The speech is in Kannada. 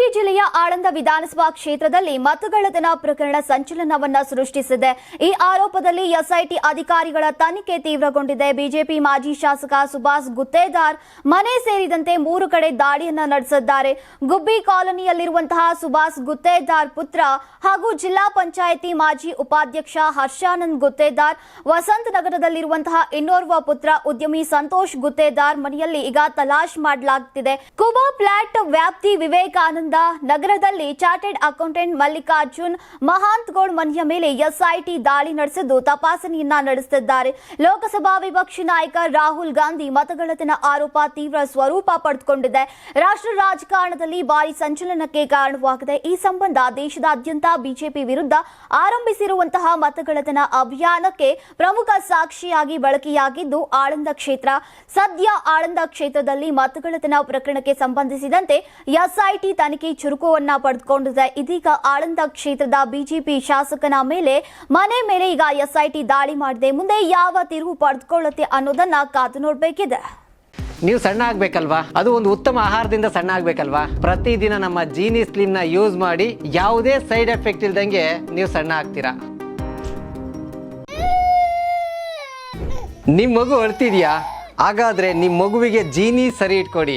ಕಲಬುರಗಿ ಜಿಲ್ಲೆಯ ಆಳಂದ ವಿಧಾನಸಭಾ ಕ್ಷೇತ್ರದಲ್ಲಿ ಮತಗಳ್ಳತನ ಪ್ರಕರಣ ಸಂಚಲನವನ್ನ ಸೃಷ್ಟಿಸಿದೆ. ಈ ಆರೋಪದಲ್ಲಿ ಎಸ್ಐಟಿ ಅಧಿಕಾರಿಗಳ ತನಿಖೆ ತೀವ್ರಗೊಂಡಿದೆ. ಬಿಜೆಪಿ ಮಾಜಿ ಶಾಸಕ ಸುಭಾಷ್ ಗುತ್ತೇದಾರ್ ಮನೆ ಸೇರಿದಂತೆ ಮೂರು ಕಡೆ ದಾಳಿಯನ್ನ ನಡೆಸಿದ್ದಾರೆ. ಗುಬ್ಬಿ ಕಾಲೋನಿಯಲ್ಲಿರುವಂತಹ ಸುಭಾಷ್ ಗುತ್ತೇದಾರ್ ಪುತ್ರ ಹಾಗೂ ಜಿಲ್ಲಾ ಪಂಚಾಯಿತಿ ಮಾಜಿ ಉಪಾಧ್ಯಕ್ಷ ಹರ್ಷಾನಂದ್ ಗುತ್ತೇದಾರ್, ವಸಂತ ನಗರದಲ್ಲಿರುವಂತಹ ಇನ್ನೋರ್ವ ಪುತ್ರ ಉದ್ಯಮಿ ಸಂತೋಷ್ ಗುತ್ತೇದಾರ್ ಮನೆಯಲ್ಲಿ ಈಗ ತಲಾಶ್ ಮಾಡಲಾಗುತ್ತಿದೆ ಕುಬಾ ಫ್ಲಾಟ್ ವ್ಯಾಪ್ತಿ ವಿವೇಕಾನಂದ ನಗರದಲ್ಲಿ ಚಾರ್ಟೆಡ್ ಅಕೌಂಟೆಂಟ್ ಮಲ್ಲಿಕಾರ್ಜುನ್, ಮಹಾಂತ್ ಗೌಡ್ ಮನೆಯ ಮೇಲೆ ಎಸ್ಐಟಿ ದಾಳಿ ನಡೆಸಿದ್ದು ತಪಾಸಣೆಯನ್ನ ನಡೆಸುತ್ತಿದ್ದಾರೆ. ಲೋಕಸಭಾ ವಿಪಕ್ಷ ನಾಯಕ ರಾಹುಲ್ ಗಾಂಧಿ ಮತಗಳತನ ಆರೋಪ ತೀವ್ರ ಸ್ವರೂಪ ಪಡೆದುಕೊಂಡಿದೆ. ರಾಷ್ಟ್ರ ರಾಜಕಾರಣದಲ್ಲಿ ಭಾರಿ ಸಂಚಲನಕ್ಕೆ ಕಾರಣವಾಗಿದೆ. ಈ ಸಂಬಂಧ ದೇಶದಾದ್ಯಂತ ಬಿಜೆಪಿ ವಿರುದ್ಧ ಆರಂಭಿಸಿರುವಂತಹ ಮತಗಳತನ ಅಭಿಯಾನಕ್ಕೆ ಪ್ರಮುಖ ಸಾಕ್ಷಿಯಾಗಿ ಬಳಕೆಯಾಗಿದ್ದು ಆಳಂದ ಕ್ಷೇತ್ರ. ಸದ್ಯ ಆಳಂದ ಕ್ಷೇತ್ರದಲ್ಲಿ ಮತಗಳತನ ಪ್ರಕರಣಕ್ಕೆ ಸಂಬಂಧಿಸಿದಂತೆ ಎಸ್ಐಟಿ ತನಿಖೆ ಚುರುಕುವನ್ನ ಪಡೆದುಕೊಂಡಿದೆ. ಇದೀಗ ಆಳಂದ ಕ್ಷೇತ್ರದ ಬಿಜೆಪಿ ಶಾಸಕನ ಮೇಲೆ ಮನೆ ಮೇಲೆ ಈಗ ಎಸ್ಐಟಿ ದಾಳಿ ಮಾಡಿದೆ. ಮುಂದೆ ಯಾವ ತಿರುವು ಪಡೆದುಕೊಳ್ಳುತ್ತೆ ಅನ್ನೋದನ್ನ ಕಾದು ನೋಡಬೇಕಿದೆ. ನೀವು ಸಣ್ಣ ಆಗ್ಬೇಕಲ್ವಾ? ಅದು ಒಂದು ಉತ್ತಮ ಆಹಾರದಿಂದ ಸಣ್ಣ ಆಗ್ಬೇಕಲ್ವಾ? ಪ್ರತಿದಿನ ನಮ್ಮ ಜೀನಿ ಸ್ಲಿಮ್ನ ಯೂಸ್ ಮಾಡಿ ಯಾವುದೇ ಸೈಡ್ ಎಫೆಕ್ಟ್ ಇಲ್ದಂಗೆ ನೀವು ಸಣ್ಣ ಆಗ್ತೀರಾ? ನಿಮ್ಮ ಮಗು ಅಳ್ತಿದ್ಯಾ? ಹಾಗಾದ್ರೆ ನಿಮ್ಮ ಮಗುವಿಗೆ ಜೀನಿ ಸರಿ ಇಟ್ಕೊಡಿ.